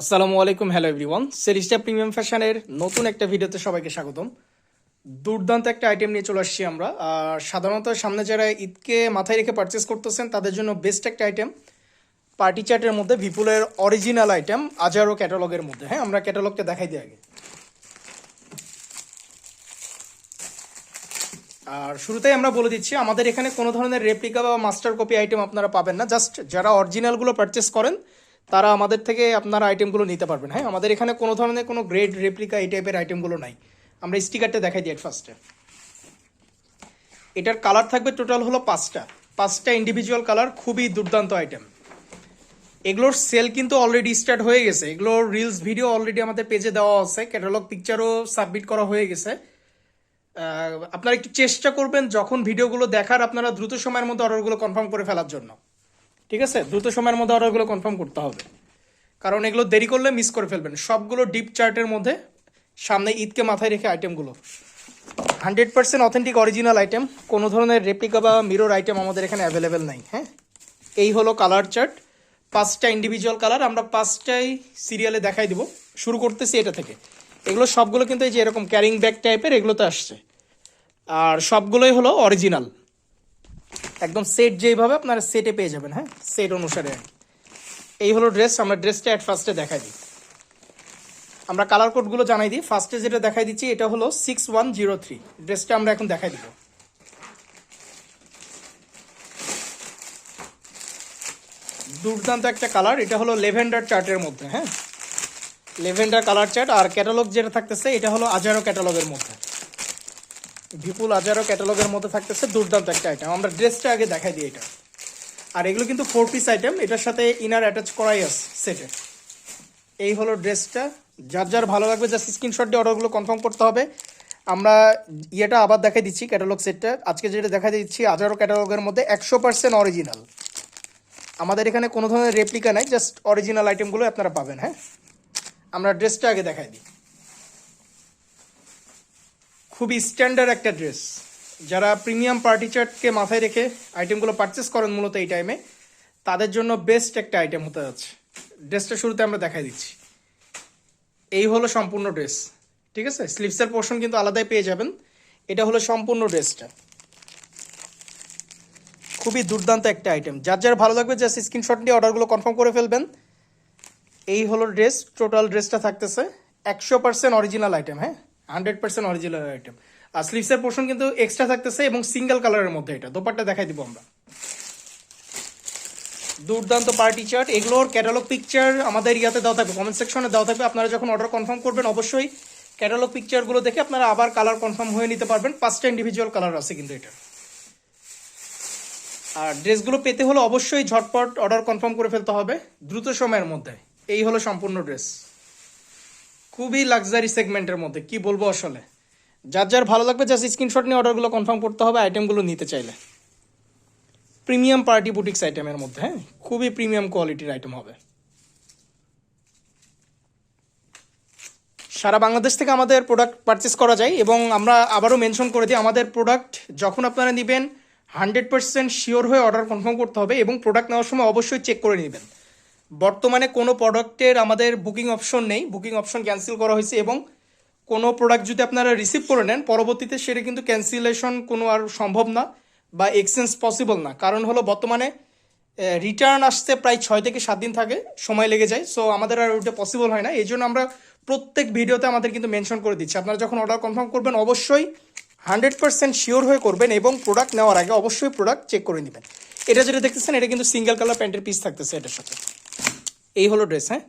আসসালামু আলাইকুম, hello everyone. সেরিস্টা premium ফ্যাশনের নতুন একটা ভিডিওতে সবাইকে স্বাগতম। দুর্দান্ত একটা আইটেম নিয়ে চলে আসছি আমরা। আর সাধারণত সামনে যারা ঈদকে মাথায় রেখে পারচেস করতেছেন, তাদের জন্য বেস্ট একটা আইটেম পার্টি চার্টের মধ্যে বিপুলের অরিজিনাল আইটেম আজারো ক্যাটালগের মধ্যে। হ্যাঁ আমরা ক্যাটালগটা দেখাই দিই আগে। আর শুরুতেই আমরা বলে দিচ্ছি, আমাদের এখানে কোনো ধরনের রেপ্লিকা বা মাস্টার কপি আইটেম আপনারা পাবেন না। জাস্ট যারা অরিজিনালগুলো পারচেস করেন তারা আমাদের থেকে আপনারা আইটেমগুলো নিতে পারবেন। হ্যাঁ আমাদের এখানে কোনো ধরনের কোনো গ্রেড রেপ্লিকা এই টাইপের আইটেমগুলো নাই। আমরা স্টিকারটা দেখাই দিই ফার্স্টে এটার কালার থাকবে টোটাল হলো পাঁচটা। পাঁচটা ইন্ডিভিজুয়াল কালার খুবই দুর্দান্ত আইটেম এগুলোর সেল কিন্তু অলরেডি স্টার্ট হয়ে গেছে। এগুলোর রিলস ভিডিও অলরেডি আমাদের পেজে দেওয়া আছে। ক্যাটালগ পিকচারও সাবমিট করা হয়ে গেছে। আপনারা একটু চেষ্টা করবেন যখন ভিডিওগুলো দেখার, আপনারা দ্রুত সময়ের মধ্যে অর্ডারগুলো কনফার্ম করে ফেলার জন্য। ঠিক আছে? দ্রুত সময়ের মধ্যে অর্ডারগুলো কনফার্ম করতে হবে। কারণ এগুলো দেরি করলে মিস করে ফেলবেন। সবগুলো ডিপ চার্টের মধ্যে সামনে ঈদকে মাথায় রেখে আইটেমগুলো hundred percent authentic original item কোনো ধরনের রেপ্লিকা বা মিরর আইটেম আমাদের এখানে অ্যাভেলেবেল নাই হ্যাঁ? এই হলো কালার চার্ট পাঁচটা ইন্ডিভিজুয়াল কালার আমরা পাঁচটাই সিরিয়ালে দেখাই দিব। শুরু করতেছি এটা থেকে। এগুলো সবগুলো কিন্তু এই যে এরকম ক্যারিং ব্যাগ টাইপের এগুলোতে আসছে। আর সবগুলোই হলো অরিজিনাল একদম সেট যেইভাবে আপনারা সেটে পেয়ে যাবেন হ্যাঁ? সেট অনুসারে। এই হলো ড্রেস আমরা ড্রেসটা অ্যাট ফার্স্টে দেখাই দিই। আমরা কালার কোডগুলো জানাই দিই। ফার্স্টে যেটা দেখাই দিচ্ছি, এটা হলো সিক্স ওয়ান জিরো থ্রি ড্রেসটা আমরা এখন দেখাই দিব। দুর্দান্ত একটা কালার এটা হলো লেভেন্ডার চার্টের মধ্যে হ্যাঁ? লেভেন্ডার কালার চার্ট আর ক্যাটালগ যেটা থাকতেছে, এটা হলো আজারো ক্যাটালগের মধ্যে। বিপুল আজারও ক্যাটালগের মধ্যে থাকতেছে দুর্দান্ত একটা আইটেম আমরা ড্রেসটা আগে দেখাই দিই এটা। আর এগুলো কিন্তু ফোর পিস আইটেম এটার সাথে ইনার অ্যাটাচ করাই আছে সেটে এই হলো ড্রেসটা। যার যার ভালো লাগবে জাস্ট স্ক্রিনশট দিয়ে অর্ডারগুলো কনফার্ম করতে হবে। আমরা ইয়েটা আবার দেখাই দিচ্ছি ক্যাটালগ সেটটা আজকে যেটা দেখাই দিচ্ছি আজারো ক্যাটালগের মধ্যে একশো পার্সেন্ট অরিজিনাল আমাদের এখানে কোনো ধরনের রেপ্লিকা নাই জাস্ট অরিজিনাল আইটেমগুলো আপনারা পাবেন হ্যাঁ? আমরা ড্রেসটা আগে দেখাই দিই। খুবই স্ট্যান্ডার্ড একটা ড্রেস যারা প্রিমিয়াম পার্টি চার্টকে মাথায় রেখে আইটেমগুলো পারচেস করেন মূলত এই টাইমে তাদের জন্য বেস্ট একটা আইটেম হতে যাচ্ছে। ড্রেসটা শুরুতে আমরা দেখাই দিচ্ছি। এই হলো সম্পূর্ণ ড্রেস ঠিক আছে? স্লিভসের পোর্শন কিন্তু আলাদাই পেয়ে যাবেন। এটা হলো সম্পূর্ণ ড্রেসটা খুবই দুর্দান্ত একটা আইটেম যার যার ভালো লাগবে জাস্ট স্ক্রিনশট নিয়ে অর্ডারগুলো কনফার্ম করে ফেলবেন। এই হলো ড্রেস টোটাল ড্রেসটা থাকতেছে একশো পার্সেন্ট অরিজিনাল আইটেম হ্যাঁ? হান্ড্রেড পার্সেন্ট অরিজিনাল আইটেম আর স্লিভসের পোর্শন কিন্তু এক্সট্রা থাকতেছে এবং সিঙ্গেল কালারের মধ্যে এটা। দোপাট্টা দেখাই দিব আমরা। দুর্দান্ত পার্টি চার্ট এগুলোর ক্যাটালগ পিকচার আমাদের ইয়াতে দেওয়া থাকবে। কমেন্ট সেকশনে দেওয়া থাকবে। আপনারা যখন অর্ডার কনফার্ম করবেন, অবশ্যই ক্যাটালগ পিকচারগুলো দেখে আপনারা আবার কালার কনফার্ম হয়ে নিতে পারবেন। পাঁচটা ইন্ডিভিজুয়াল কালার আছে কিন্তু এটা। আর ড্রেসগুলো পেতে হলে অবশ্যই ঝটপট অর্ডার কনফার্ম করে ফেলতে হবে। দ্রুত সময়ের মধ্যে। এই হলো সম্পূর্ণ ড্রেস খুবই লাক্সারি সেগমেন্টের মধ্যে, কি বলব আসলে? যার যার ভালো লাগবে জাস্ট স্ক্রিনশট নিয়ে অর্ডারগুলো কনফার্ম করতে হবে আইটেমগুলো নিতে চাইলে। প্রিমিয়াম পার্টি বুটিক্স আইটেমের মধ্যে হ্যাঁ? খুবই প্রিমিয়াম কোয়ালিটির আইটেম হবে। সারা বাংলাদেশ থেকে আমাদের প্রোডাক্ট পারচেস করা যায় এবং আমরা আবারও মেনশন করে দিই, আমাদের প্রোডাক্ট যখন আপনারা নেবেন হান্ড্রেড পার্সেন্ট শিওর হয়ে অর্ডার কনফার্ম করতে হবে এবং প্রোডাক্ট নেওয়ার সময় অবশ্যই চেক করে নেবেন। বর্তমানে কোনো প্রোডাক্টের আমাদের বুকিং অপশন নেই। বুকিং অপশন ক্যান্সেল করা হয়েছে এবং কোনো প্রোডাক্ট যদি আপনারা রিসিভ করে নেন, পরবর্তীতে সেটা কিন্তু ক্যান্সেলেশন কোনো আর সম্ভব না বা এক্সচেঞ্জ পসিবল না। কারণ হলো বর্তমানে রিটার্ন আসতে প্রায় ছয় থেকে সাত দিন থাকে, সময় লেগে যায়। সো আমাদের আর ওইটা পসিবল হয় না। এই জন্য আমরা প্রত্যেক ভিডিওতে আমাদের কিন্তু মেনশন করে দিচ্ছি। আপনারা যখন অর্ডার কনফার্ম করবেন, অবশ্যই হান্ড্রেড পার্সেন্ট শিওর হয়ে করবেন এবং প্রোডাক্ট নেওয়ার আগে অবশ্যই প্রোডাক্ট চেক করে নেবেন। এটা যেটা দেখতেছেন, এটা কিন্তু সিঙ্গেল কালার প্যান্টের পিস থাকতেছে এটার সাথে। এই হলো ড্রেস হ্যাঁ?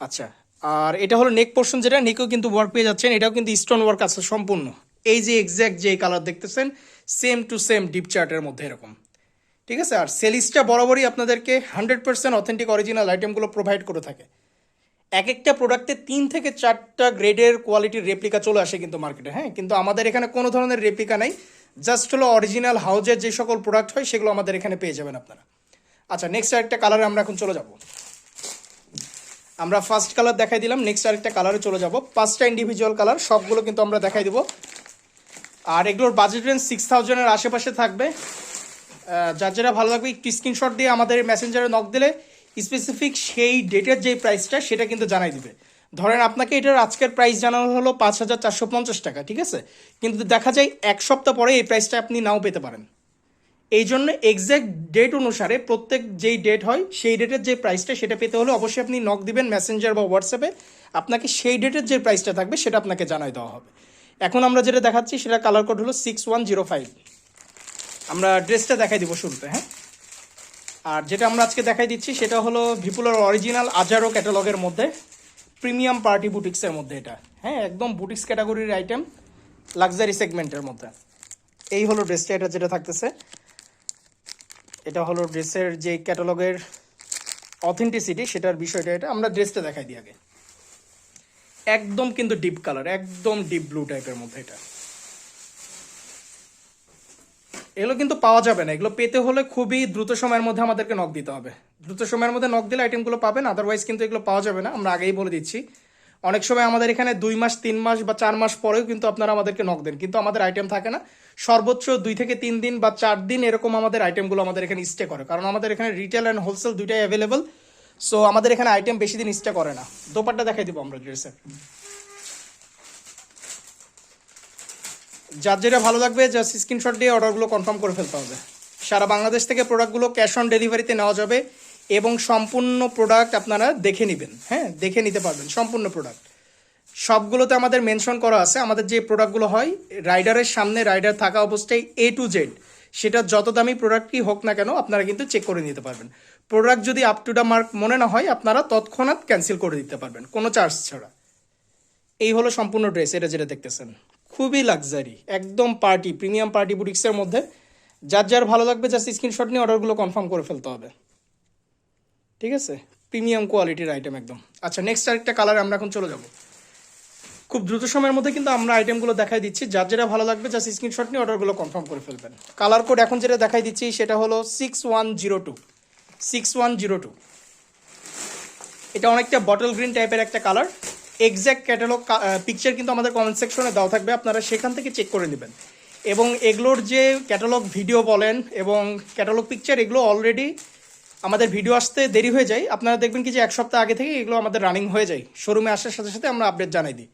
আচ্ছা আর এটা হলো নেক পোর্শন যেটা নেকেও কিন্তু ওয়ার্ক পেয়ে যাচ্ছেন, এটাও কিন্তু স্টোন ওয়ার্ক আছে সম্পূর্ণ। এই যে এক্স্যাক্ট যে কালার দেখতেছেন সেম টু সেম ডিপ চার্টের মধ্যে এরকম। ঠিক আছে? আর সেলিসটা বরাবরই আপনাদেরকে হান্ড্রেড পার্সেন্ট অথেন্টিক অরিজিনাল আইটেমগুলো প্রোভাইড করে থাকে। এক একটা প্রোডাক্টে তিন থেকে চারটা গ্রেডের কোয়ালিটির রেপ্লিকা চলে আসে কিন্তু মার্কেটে হ্যাঁ? কিন্তু আমাদের এখানে কোনো ধরনের রেপ্লিকা নাই। জাস্ট হলো অরিজিনাল হাউজের যে সকল প্রোডাক্ট হয়, সেগুলো আমাদের এখানে পেয়ে যাবেন আপনারা। আচ্ছা নেক্সট আরেকটা কালারে আমরা এখন চলে যাব। আমরা ফার্স্ট কালার দেখাই দিলাম নেক্সট আরেকটা কালারে চলে যাব। পাঁচটা ইন্ডিভিজুয়াল কালার সবগুলো কিন্তু আমরা দেখাই দিব। আর এগুলোর বাজেট রেঞ্জ সিক্স থাউজেন্ডের আশেপাশে থাকবে। যার যারা ভালো লাগবে, একটু স্ক্রিনশট দিয়ে আমাদের মেসেঞ্জারে নক দিলে স্পেসিফিক সেই ডেটের যে প্রাইসটা সেটা কিন্তু জানাই দিবে। ধরেন আপনাকে এটার আজকের প্রাইস জানানো হলো পাঁচ হাজার চারশো পঞ্চাশ টাকা, ঠিক আছে? কিন্তু দেখা যায় এক সপ্তাহ পরে এই প্রাইসটা আপনি নাও পেতে পারেন। এই জন্য এক্স্যাক্ট ডেট অনুসারে প্রত্যেক যেই ডেট হয়, সেই ডেটের যে প্রাইসটা সেটা পেতে হলে অবশ্যই আপনি নক দিবেন মেসেঞ্জার বা হোয়াটসঅ্যাপে আপনাকে সেই ডেটের যে প্রাইসটা থাকবে সেটা আপনাকে জানাই দেওয়া হবে। এখন আমরা যেটা দেখাচ্ছি সেটা কালার কোড হলো সিক্স ওয়ান জিরো ফাইভ আমরা ড্রেসটা দেখাই দিব শুরুতে হ্যাঁ? আর যেটা আমরা আজকে দেখাই দিচ্ছি সেটা হলো ভিপুলার অরিজিনাল আজারো ক্যাটালগের মধ্যে প্রিমিয়াম পার্টি বুটিক্সের মধ্যে এটা। হ্যাঁ একদম বুটিক্স ক্যাটাগরির আইটেম লাক্সারি সেগমেন্টের মধ্যে। এই হলো ড্রেসটা এটা যেটা থাকতেছে। এটা হলো ড্রেসের যে ক্যাটালগের অথেন্টিসিটি সেটার বিষয়টা এটা। আমরা ড্রেসটা দেখাই দিই আগে। একদম কিন্তু ডিপ কালার একদম ডিপ ব্লু টাইপের মধ্যে এটা। এগুলো কিন্তু পাওয়া যাবে না। এগুলো পেতে হলে খুবই দ্রুত সময়ের মধ্যে আমাদেরকে নক দিতে হবে। দ্রুত সময়ের মধ্যে নক দিলে আইটেমগুলো পাবেন আদারওয়াইজ কিন্তু এগুলো পাওয়া যাবে না। আমরা আগেই বলে দিচ্ছি অনেক সময় আমাদের এখানে দুই মাস, তিন মাস বা চার মাস পরেও কিন্তু আপনারা আমাদেরকে নক দেন। কিন্তু আমাদের আইটেম থাকে না। সর্বোচ্চ দুই থেকে তিন দিন বা চার দিন এরকম আমাদের আইটেমগুলো আমাদের এখানে স্টে করে। কারণ আমাদের এখানে রিটেল অ্যান্ড হোলসেল দুইটাই অ্যাভেলেবল সো আমাদের এখানে আইটেম বেশি দিন স্টে করে না। দোপারটা দেখাই দিব আমরা ড্রেসের যার যেটা ভালো লাগবে জাস্ট স্ক্রিনশট দিয়ে অর্ডারগুলো কনফার্ম করে ফেলতে হবে। সারা বাংলাদেশ থেকে প্রোডাক্টগুলো ক্যাশ অন ডেলিভারিতে নেওয়া যাবে। এবং সম্পূর্ণ প্রোডাক্ট আপনারা দেখে নেবেন হ্যাঁ দেখে নিতে পারবেন, সম্পূর্ণ প্রোডাক্ট সবগুলোতে আমাদের মেনশন করা আছে, আমাদের যে প্রোডাক্টগুলো হয় রাইডারের সামনে রাইডার থাকা অবস্থায় এ টু জেড সেটা যত দামি প্রোডাক্টই হোক না কেন, আপনারা কিন্তু চেক করে নিতে পারবেন। প্রোডাক্ট যদি আপ টু দ্য মার্ক মনে না হয়, আপনারা তৎক্ষণাৎ ক্যান্সেল করে দিতে পারবেন, কোনো চার্জ ছাড়া। এই হলো সম্পূর্ণ ড্রেস এটা যেটা দেখতেছেন। খুবই লাক্সারি একদম পার্টি প্রিমিয়াম পার্টি বুটিক্সের মধ্যে। যার যার ভালো লাগবে জাস্ট স্ক্রিনশট নিয়ে অর্ডারগুলো কনফার্ম করে ফেলতে হবে। ঠিক আছে? প্রিমিয়াম কোয়ালিটির আইটেম একদম। আচ্ছা নেক্সট আরেকটা কালার আমরা এখন চলে যাব। খুব দ্রুত সময়ের মধ্যে কিন্তু আমরা আইটেমগুলো দেখাই দিচ্ছি। যার যেটা ভালো লাগবে জাস্ট স্ক্রিনশট নিয়ে অর্ডারগুলো কনফার্ম করে ফেলবেন। কালার কোড এখন যেটা দেখাই দিচ্ছি, সেটা হলো six one zero two six one zero two এটা অনেকটা বটল গ্রিন টাইপের একটা কালার এক্স্যাক্ট ক্যাটালগ পিকচার কিন্তু আমাদের কমেন্ট সেকশনে দেওয়া থাকবে। আপনারা সেখান থেকে চেক করে নেবেন। এবং এগুলোর যে ক্যাটালগ ভিডিও বলেন এবং ক্যাটালগ পিকচার এগুলো অলরেডি আমাদের ভিডিও আসতে দেরি হয়ে যায়। আপনারা দেখবেন কি যে এক সপ্তাহ আগে থেকে এগুলো আমাদের রানিং হয়ে যায়। শোরুমে আসার সাথে সাথে আমরা আপডেট জানাই দিই।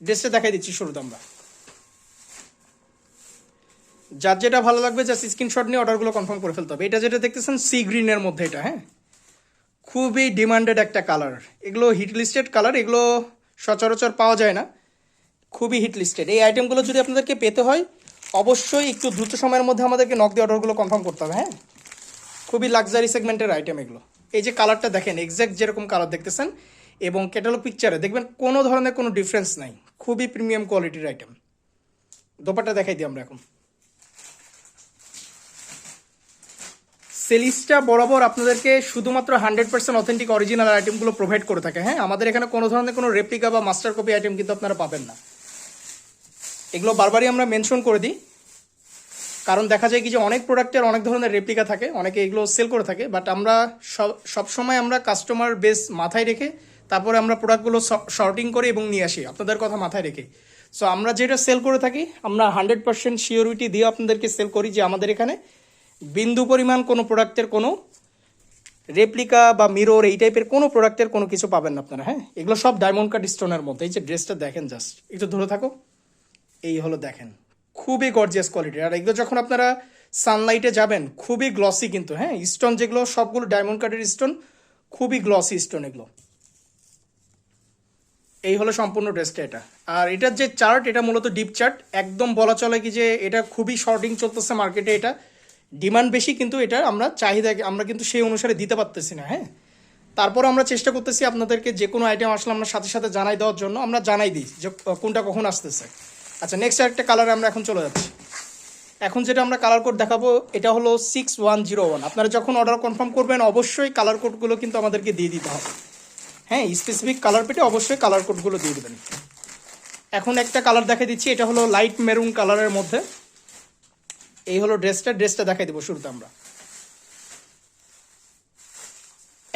ড্রেসটা দেখাই দিচ্ছি শুরুতে আমরা। যার যেটা ভালো লাগবে জাস্ট স্ক্রিনশট নিয়ে অর্ডারগুলো কনফার্ম করে ফেলতে হবে। এটা যেটা দেখতেছেন সি গ্রিনের মধ্যে এটা হ্যাঁ? খুবই ডিমান্ডেড একটা কালার এগুলো হিট লিস্টেড কালার এগুলো সচরাচর পাওয়া যায় না। খুবই হিট লিস্টেড এই আইটেমগুলো যদি আপনাদেরকে পেতে হয়, অবশ্যই একটু দ্রুত সময়ের মধ্যে আমাদেরকে নক দিয়ে অর্ডারগুলো কনফার্ম করতে হবে হ্যাঁ? খুবই লাক্সারি সেগমেন্টের আইটেম এগুলো। এই যে কালারটা দেখেন এক্স্যাক্ট যেরকম কালার দেখতেছেন, এবং ক্যাটালগ পিকচারে দেখবেন কোনো ধরনের কোনো ডিফারেন্স নাই। খুবই প্রিমিয়াম কোয়ালিটির আইটেম দোপাটা দেখাই দিই আমরা এখন। সেলিসটা বরাবর আপনাদেরকে শুধুমাত্র হান্ড্রেড পার্সেন্ট অথেন্টিক অরিজিনাল আইটেমগুলো প্রোভাইড করে থাকে হ্যাঁ? আমাদের এখানে কোনো ধরনের কোনো রেপ্লিকা বা মাস্টার কপি আইটেম কিন্তু আপনারা পাবেন না। এগুলো বারবারই আমরা মেনশন করে দিই। কারণ দেখা যায় কি যে অনেক প্রোডাক্টের অনেক ধরনের রেপ্লিকা থাকে, অনেকে এগুলো সেল করে থাকে বাট আমরা সব সবসময় আমরা কাস্টমার বেস মাথায় রেখে তারপরে আমরা প্রোডাক্টগুলো শর্টিং করি এবং নিয়ে আসি, আপনাদের কথা মাথায় রেখে। সো আমরা যেটা সেল করে থাকি, আমরা হান্ড্রেড পার্সেন্ট শিওরিটি দিয়ে আপনাদেরকে সেল করি যে আমাদের এখানে বিন্দু পরিমাণ কোনো প্রোডাক্টের কোনো রেপ্লিকা বা মিরর এই টাইপের কোনো প্রোডাক্টের কোনো কিছু পাবেন না আপনারা হ্যাঁ? এগুলো সব ডায়মন্ড কাট স্টোনের মধ্যে, এই যে ড্রেসটা দেখেন জাস্ট একটু ধরে থাকো, এই হলো দেখেন। খুবই গর্জিয়াস কোয়ালিটির আর এগুলো যখন আপনারা সানলাইটে যাবেন, খুবই গ্লসি কিন্তু হ্যাঁ? স্টোন যেগুলো, সবগুলো ডায়মন্ড কাটের স্টোন খুবই গ্লসি স্টোন এগুলো। এই হলো সম্পূর্ণ ড্রেসটা এটা। আর এটার যে চার্ট এটা মূলত ডিপ চার্ট একদম বলা চলে কি যে এটা খুবই শর্টিং চলতেছে মার্কেটে এটা। ডিমান্ড বেশি কিন্তু এটা আমরা চাহিদা, আমরা কিন্তু সেই অনুসারে দিতে পারতেছি না হ্যাঁ? তারপর আমরা চেষ্টা করতেছি আপনাদেরকে যে কোনো আইটেম আসলে আমরা সাথে সাথে জানাই দেওয়ার জন্য, আমরা জানাই দিই যে কোনটা কখন আসতেছে। আচ্ছা নেক্সট একটা কালারে আমরা এখন চলে যাচ্ছি। এখন যেটা আমরা কালার কোড দেখাবো, এটা হলো সিক্স ওয়ান জিরো ওয়ান আপনারা যখন অর্ডার কনফার্ম করবেন, অবশ্যই কালার কোডগুলো কিন্তু আমাদেরকে দিয়ে দিতে হবে। হ্যাঁ স্পেসিফিক কালার পেটে অবশ্যই কালার কোডগুলো দিয়ে দেবেন। এখন একটা কালার দেখে দিচ্ছি, এটা হলো লাইট মেরুন কালারের মধ্যে। এই হলো ড্রেসটা ড্রেসটা দেখাই দেবো শুরুতে আমরা।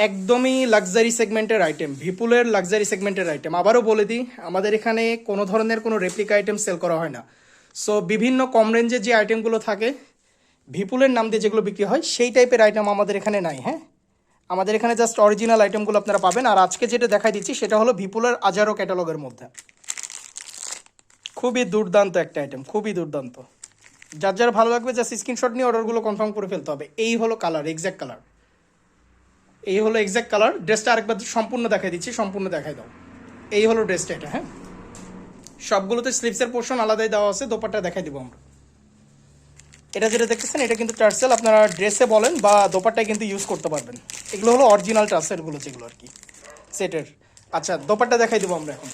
একদমই লাক্সারি সেগমেন্টের আইটেম ভিপুলের লাক্সারি সেগমেন্টের আইটেম আবারও বলে দিই, আমাদের এখানে কোনো ধরনের কোনো রেপ্লিকা আইটেম সেল করা হয় না। সো বিভিন্ন কম রেঞ্জের যে আইটেমগুলো থাকে ভিপুলের নাম দিয়ে যেগুলো বিক্রি হয়, সেই টাইপের আইটেম আমাদের এখানে নাই হ্যাঁ? আমাদের এখানে জাস্ট অরিজিনাল আইটেমগুলো আপনারা পাবেন। আর আজকে যেটা দেখাই দিচ্ছি, সেটা হলো ভিপুলের আজারো ক্যাটালগের মধ্যে। খুবই দুর্দান্ত একটা আইটেম খুবই দুর্দান্ত। যার যার ভালো লাগবে জাস্ট স্ক্রিনশট নিয়ে অর্ডারগুলো কনফার্ম করে ফেলতে হবে। এই হলো কালার এক্স্যাক্ট কালার এই হলো এক্স্যাক্ট কালার ড্রেসটা আরেকবার সম্পূর্ণ দেখাই দিচ্ছি, সম্পূর্ণ দেখাই দাও। এই হলো ড্রেসটা এটা হ্যাঁ? সবগুলোতে স্লিপসের পোর্শন আলাদাই দেওয়া আছে, দোপাট্টা দেখাই দিব আমরা। এটা যেটা দেখতেছেন, এটা কিন্তু টার্সেল আপনারা ড্রেসে বলেন বা দোপাট্টায় কিন্তু ইউজ করতে পারবেন। এগুলো হলো অরিজিনাল টার্সেলগুলো যেগুলো আর কি সেটের আচ্ছা দোপাট্টা দেখাই দেবো আমরা এখন।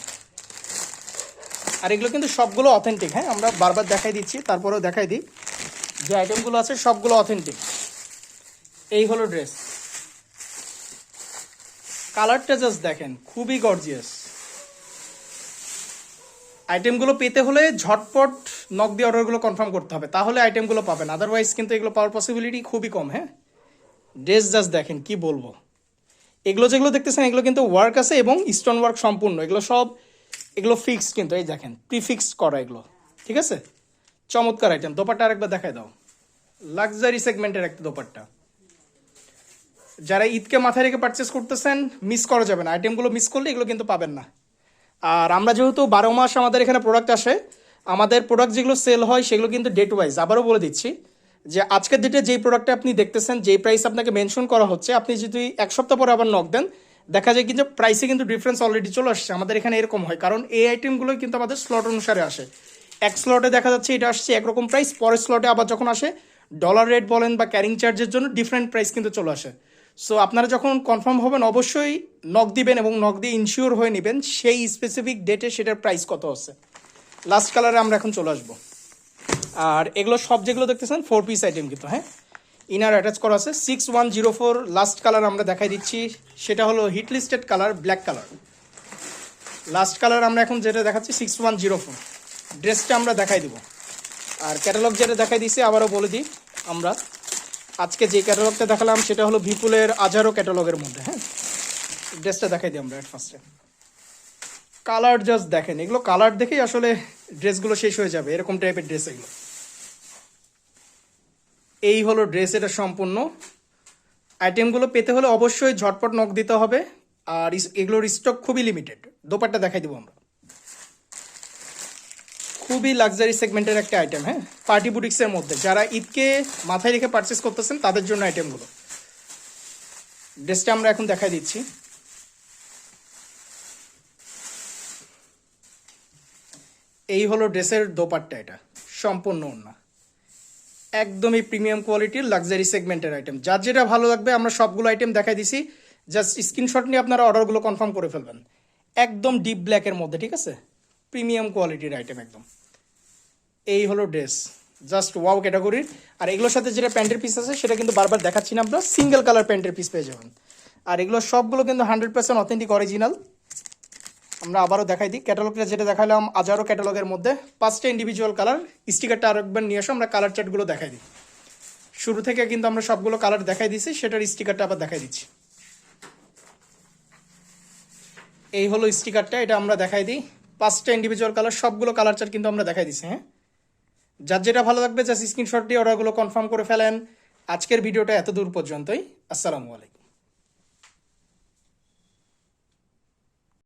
আর এগুলো কিন্তু সবগুলো অথেন্টিক হ্যাঁ? আমরা বারবার দেখাই দিচ্ছি, তারপরেও দেখাই দিই। যে আইটেমগুলো আছে, সবগুলো অথেন্টিক এই হলো ড্রেস কালারটা জাস্ট দেখেন, খুবই গর্জিয়াস আইটেমগুলো পেতে হলে ঝটপট নক দিয়ে অর্ডারগুলো কনফার্ম করতে হবে, তাহলে আইটেমগুলো পাবেন। আদারওয়াইজ কিন্তু এগুলো পাওয়ার পসিবিলিটি খুবই কম হ্যাঁ? ড্রেস জাস্ট দেখেন, কি বলব? এগুলো যেগুলো দেখতেছেন, এগুলো কিন্তু ওয়ার্ক আছে এবং স্টোন ওয়ার্ক সম্পূর্ণ। এগুলো সব, এগুলো ফিক্সড কিন্তু, এই দেখেন প্রিফিক্সড করা এগুলো, ঠিক আছে? চমৎকার আইটেম দোপাট্টা আরেকবার দেখাই দাও। লাক্সারি সেগমেন্টের একটা দোপাট্টা। যারা ঈদকে মাথায় রেখে পারচেস করতেছেন মিস করা যাবে না। আইটেমগুলো মিস করলে এগুলো কিন্তু পাবেন না। আর আমরা যেহেতু বারো মাস আমাদের এখানে প্রোডাক্ট আসে, আমাদের প্রোডাক্ট যেগুলো সেল হয় সেগুলো কিন্তু ডেট ওয়াইজ আবারও বলে দিচ্ছি যে আজকের ডেটে যেই প্রোডাক্টটা আপনি দেখতেছেন, যেই প্রাইস আপনাকে মেনশন করা হচ্ছে, আপনি যদি এক সপ্তাহ পরে আবার নক দেন, দেখা যায় কিন্তু প্রাইসে কিন্তু ডিফারেন্স অলরেডি চলে আসছে। আমাদের এখানে এরকম হয়, কারণ এই আইটেমগুলো কিন্তু আমাদের স্লট অনুসারে আসে। এক স্লটে দেখা যাচ্ছে এটা আসছে একরকম প্রাইস পরের স্লটে আবার যখন আসে ডলার রেট বলেন বা ক্যারিং চার্জের জন্য ডিফারেন্ট প্রাইস কিন্তু চলে আসে। সো আপনারা যখন কনফার্ম হবেন, অবশ্যই নক দিবেন এবং নক দিয়ে ইনশিওর হয়ে নেবেন সেই স্পেসিফিক ডেটে সেটার প্রাইস কত আছে। লাস্ট কালারে আমরা এখন চলে আসব। আর এগুলো সব যেগুলো দেখতেছেন ফোর পিস আইটেম কিন্তু হ্যাঁ? ইনার অ্যাটাচ করা আছে six one zero four last colour আমরা দেখাই দিচ্ছি। সেটা হলো hit listed colour black colour last colour আমরা এখন যেটা দেখাচ্ছি সিক্স ওয়ান জিরো ফোর ড্রেসটা আমরা দেখাই দিব। আর ক্যাটালগ যেটা দেখাই দিছি, আবারও বলে দিই, আমরা আজকে যে ক্যাটালগটা দেখালাম, সেটা হলো বিপুলের আজারো ক্যাটালগের মধ্যে হ্যাঁ? ড্রেসটা দেখাই দিই আমরা ফার্স্টে কালার জাস্ট দেখেন, এগুলো কালার দেখেই আসলে ড্রেসগুলো শেষ হয়ে যাবে, এরকম টাইপের ড্রেস এগুলো। এই হলো ড্রেস এটা সম্পূর্ণ। আইটেমগুলো পেতে হলে অবশ্যই ঝটপট নখ দিতে হবে, আর এগুলোর স্টক খুবই লিমিটেড দোপাট্টা দেখাই দেবো আমরা। খুবই লাক্সারি সেগমেন্টের একটা আইটেম হ্যাঁ? পার্টি বুটিক্সের মধ্যে। যারা ঈদকে মাথায় রেখে পারচেস করতেছেন, তাদের জন্য আইটেমগুলো ড্রেসটা আমরা এখন দেখাই দিচ্ছি। এই হলো ড্রেসের দোপাট্টা এটা। সম্পূর্ণ ওড়না। একদমই প্রিমিয়াম কোয়ালিটির লাক্সারি সেগমেন্টের আইটেম যার যেটা ভালো লাগবে, আমরা সবগুলো আইটেম দেখাই দিছি। জাস্ট স্ক্রিনশট নিয়ে আপনারা অর্ডারগুলো কনফার্ম করে ফেলবেন। একদম ডিপ ব্ল্যাকের মধ্যে, ঠিক আছে? প্রিমিয়াম কোয়ালিটির আইটেম একদম। এই হলো ড্রেস। জাস্ট ওয়াও ক্যাটাগরির আর এগুলোর সাথে যেটা প্যান্টের পিস আছে, সেটা কিন্তু বারবার দেখাচ্ছি না আপনারা সিঙ্গেল কালার প্যান্টের পিস পেয়ে যাবেন। আর এগুলো সবগুলো কিন্তু হান্ড্রেড পার্সেন্ট অথেন্টিক অরিজিনাল আমরা আবারও দেখাই দিই। ক্যাটালগটা যেটা দেখালাম আজারও ক্যাটালগের মধ্যে পাঁচটা ইন্ডিভিজুয়াল কালার স্টিকারটা আরেকবার নিয়ে আসো আমরা কালার চার্টগুলো দেখাই দিই। শুরু থেকে কিন্তু আমরা সবগুলো কালার দেখাই দিছি সেটার স্টিকারটা আবার দেখাই দিচ্ছি। এই হলো স্টিকারটা এটা আমরা দেখাই দিই। পাঁচটা ইন্ডিভিজুয়াল কালার সবগুলো কালার চার্ট কিন্তু আমরা দেখাই দিছি হ্যাঁ? যার যেটা ভালো লাগবে জাস্ট স্ক্রিনশট দিয়ে অর্ডারগুলো কনফার্ম করে ফেলেন। আজকের ভিডিওটা এত দূর পর্যন্তই। আসসালামু আলাইকুম।